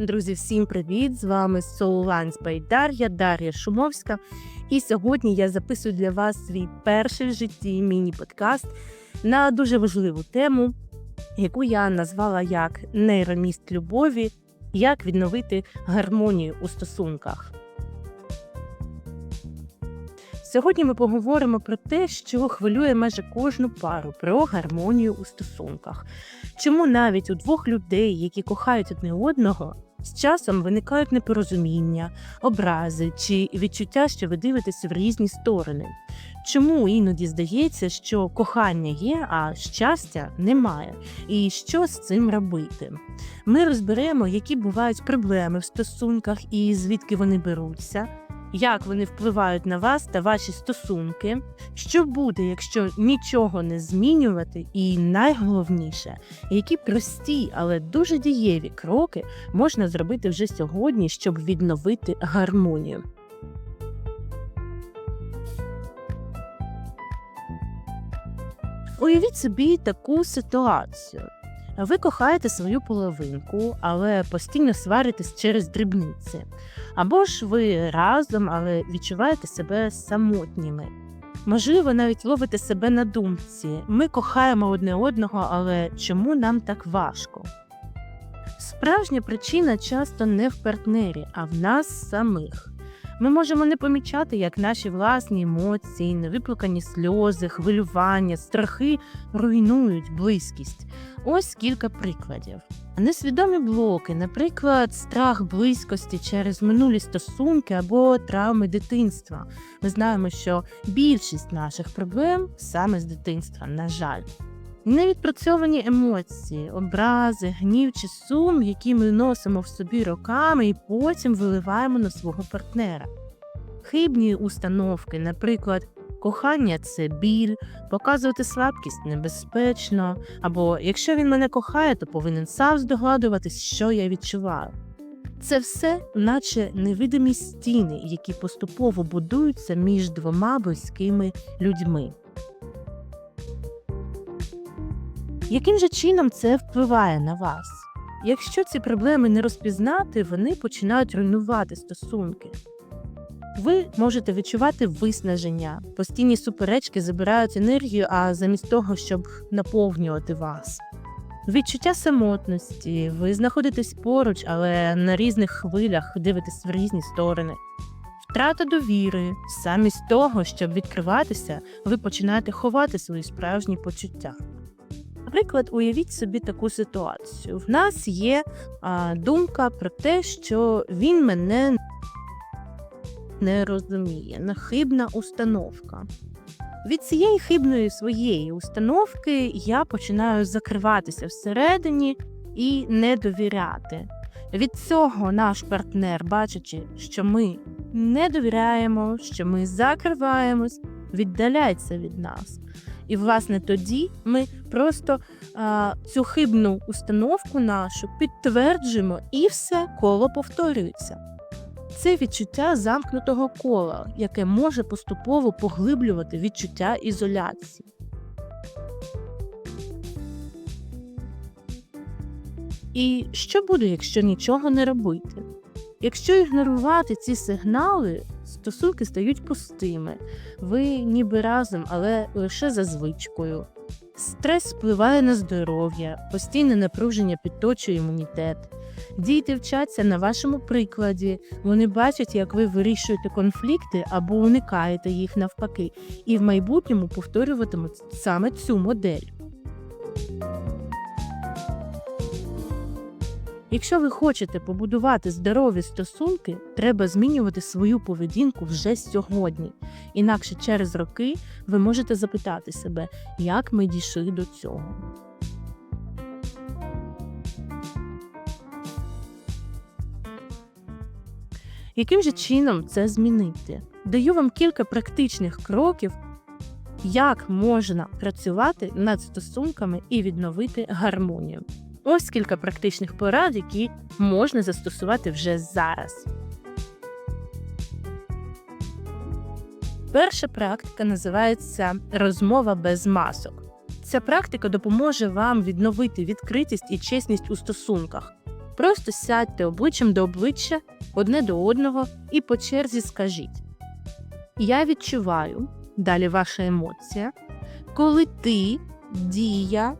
Друзі, всім привіт! З вами Soul Lines by Дар'я, Дар'я Шумовська. І сьогодні я записую для вас свій перший в житті міні-подкаст на дуже важливу тему, яку я назвала як нейроміст любові, як відновити гармонію у стосунках. Сьогодні ми поговоримо про те, що хвилює майже кожну пару про гармонію у стосунках. Чому навіть у двох людей, які кохають одне одного, з часом виникають непорозуміння, образи чи відчуття, що ви дивитесь в різні сторони. Чому іноді здається, що кохання є, а щастя немає, і що з цим робити? Ми розберемо, які бувають проблеми в стосунках і звідки вони беруться, як вони впливають на вас та ваші стосунки, що буде, якщо нічого не змінювати, і найголовніше, які прості, але дуже дієві кроки можна зробити вже сьогодні, щоб відновити гармонію. Уявіть собі таку ситуацію. Ви кохаєте свою половинку, але постійно сваритесь через дрібниці. Або ж ви разом, але відчуваєте себе самотніми. Можливо, навіть ловите себе на думці. Ми кохаємо одне одного, але чому нам так важко? Справжня причина часто не в партнері, а в нас самих. Ми можемо не помічати, як наші власні емоції, невиплакані сльози, хвилювання, страхи руйнують близькість. Ось кілька прикладів. Несвідомі блоки, наприклад, страх близькості через минулі стосунки або травми дитинства. Ми знаємо, що більшість наших проблем саме з дитинства, на жаль. Невідпрацьовані емоції, образи, гнів чи сум, які ми носимо в собі роками і потім виливаємо на свого партнера. Хибні установки, наприклад, кохання це біль, показувати слабкість небезпечно, або якщо він мене кохає, то повинен сам здогадуватись, що я відчуваю. Це все, наче невидимі стіни, які поступово будуються між двома близькими людьми. Яким же чином це впливає на вас? Якщо ці проблеми не розпізнати, вони починають руйнувати стосунки. Ви можете відчувати виснаження, постійні суперечки забирають енергію, а замість того, щоб наповнювати вас. Відчуття самотності, ви знаходитесь поруч, але на різних хвилях дивитесь в різні сторони. Втрата довіри, замість того, щоб відкриватися, ви починаєте ховати свої справжні почуття. Наприклад, уявіть собі таку ситуацію. В нас є а, думка про те, що він мене не розуміє, нахибна установка. Від цієї хибної своєї установки я починаю закриватися всередині і не довіряти. Від цього наш партнер, бачачи, що ми не довіряємо, що ми закриваємось, віддаляється від нас. І, власне, тоді ми просто а, цю хибну установку нашу підтверджуємо, і все коло повторюється. Це відчуття замкнутого кола, яке може поступово поглиблювати відчуття ізоляції. І що буде, якщо нічого не робити? Якщо ігнорувати ці сигнали, стосунки стають пустими. Ви ніби разом, але лише за звичкою. Стрес впливає на здоров'я, постійне напруження підточує імунітет. Діти вчаться на вашому прикладі, вони бачать, як ви вирішуєте конфлікти або уникаєте їх навпаки, і в майбутньому повторюватимуть саме цю модель. Якщо ви хочете побудувати здорові стосунки, треба змінювати свою поведінку вже сьогодні. Інакше через роки ви можете запитати себе, як ми дійшли до цього. Яким же чином це змінити? Даю вам кілька практичних кроків, як можна працювати над стосунками і відновити гармонію. Ось кілька практичних порад, які можна застосувати вже зараз. Перша практика називається розмова без масок. Ця практика допоможе вам відновити відкритість і чесність у стосунках. Просто сядьте обличчям до обличчя одне до одного і по черзі скажіть: Я відчуваю, далі ваша емоція, коли ти дія,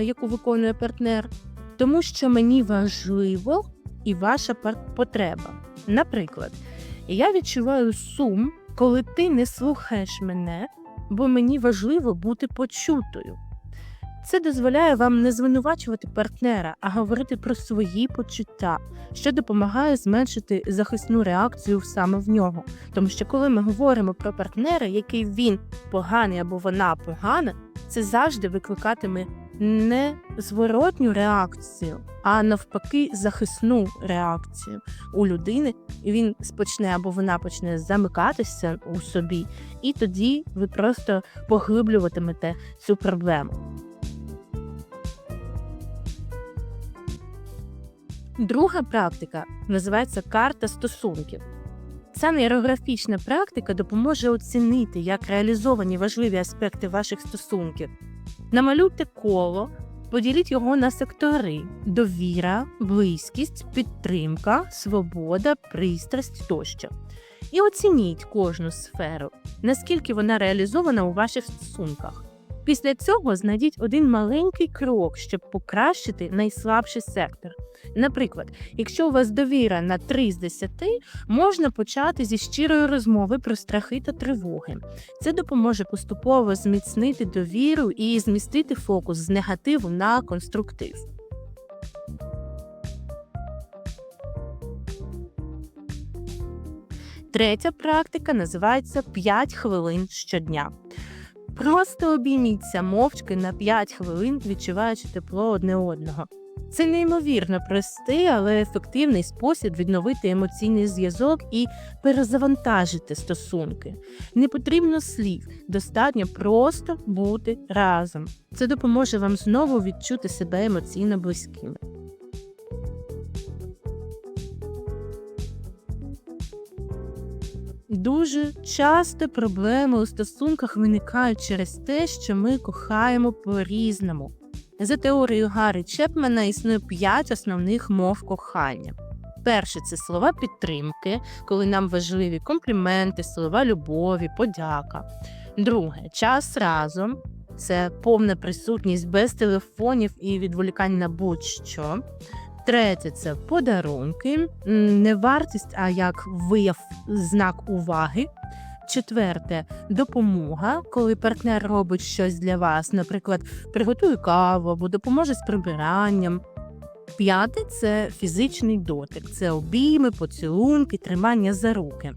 яку виконує партнер, тому що мені важливо і ваша потреба. Наприклад, я відчуваю сум, коли ти не слухаєш мене, бо мені важливо бути почутою. Це дозволяє вам не звинувачувати партнера, а говорити про свої почуття, що допомагає зменшити захисну реакцію саме в нього. Тому що коли ми говоримо про партнера, який він поганий або вона погана, це завжди викликатиме не зворотню реакцію, а навпаки, захисну реакцію у людини, і він спочне або вона почне замикатися у собі, і тоді ви просто поглиблюватимете цю проблему. Друга практика називається карта стосунків. Ця нейрографічна практика допоможе оцінити, як реалізовані важливі аспекти ваших стосунків. Намалюйте коло, поділіть його на сектори: довіра, близькість, підтримка, свобода, пристрасть тощо. І оцініть кожну сферу, наскільки вона реалізована у ваших стосунках. Після цього знайдіть один маленький крок, щоб покращити найслабший сектор. Наприклад, якщо у вас довіра на 3 з 10, можна почати зі щирої розмови про страхи та тривоги. Це допоможе поступово зміцнити довіру і змістити фокус з негативу на конструктив. Третя практика називається 5 хвилин щодня. Просто обійміться мовчки на 5 хвилин, відчуваючи тепло одне одного. Це неймовірно простий, але ефективний спосіб відновити емоційний зв'язок і перезавантажити стосунки. Не потрібно слів, достатньо просто бути разом. Це допоможе вам знову відчути себе емоційно близькими. Дуже часто проблеми у стосунках виникають через те, що ми кохаємо по-різному. За теорією Гаррі Чепмена існує п'ять основних мов кохання. Перше це слова підтримки, коли нам важливі компліменти, слова любові, подяка. Друге час разом це повна присутність без телефонів і відволікань на будь-що. Третє це подарунки, не вартість, а як вияв знак уваги. Четверте допомога, коли партнер робить щось для вас, наприклад, приготує каву або допоможе з прибиранням. П'яте це фізичний дотик, це обійми, поцілунки, тримання за руки.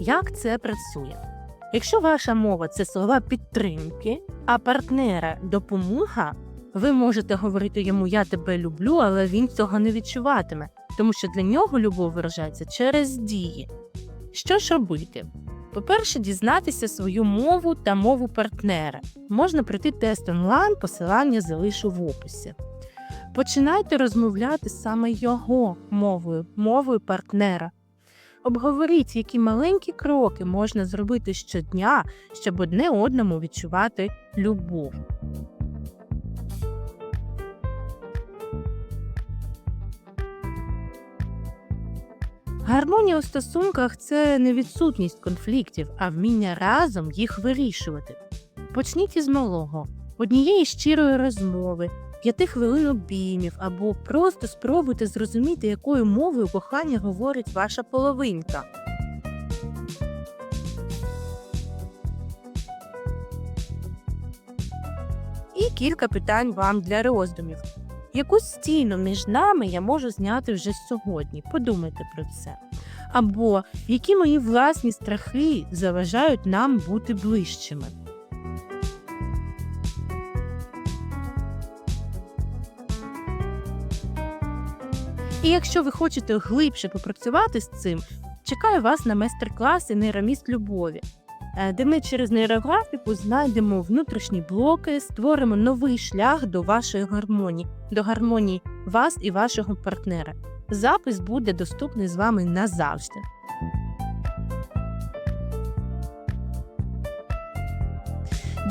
Як це працює? Якщо ваша мова це слова підтримки, а партнера допомога, ви можете говорити йому Я тебе люблю, але він цього не відчуватиме, тому що для нього любов виражається через дії. Що ж робити? По-перше, дізнатися свою мову та мову партнера. Можна пройти тест онлайн, посилання залишу в описі. Починайте розмовляти саме його мовою, мовою партнера. Обговоріть, які маленькі кроки можна зробити щодня, щоб одне одному відчувати любов. Гармонія у стосунках це не відсутність конфліктів, а вміння разом їх вирішувати. Почніть із малого, однієї щирої розмови, п'яти хвилин обіймів або просто спробуйте зрозуміти, якою мовою кохання говорить ваша половинка. І кілька питань вам для роздумів. Яку стіну між нами я можу зняти вже сьогодні? Подумайте про це. Або які мої власні страхи заважають нам бути ближчими. І якщо ви хочете глибше попрацювати з цим, чекаю вас на майстер-класи нейроміст любові, е, де ми через нейрографіку знайдемо внутрішні блоки, створимо новий шлях до вашої гармонії, до гармонії вас і вашого партнера. Запис буде доступний з вами назавжди.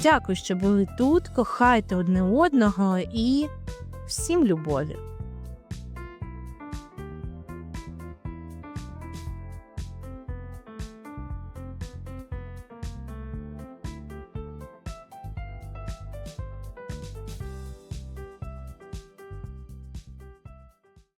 Дякую, що були тут. Кохайте одне одного і всім любові!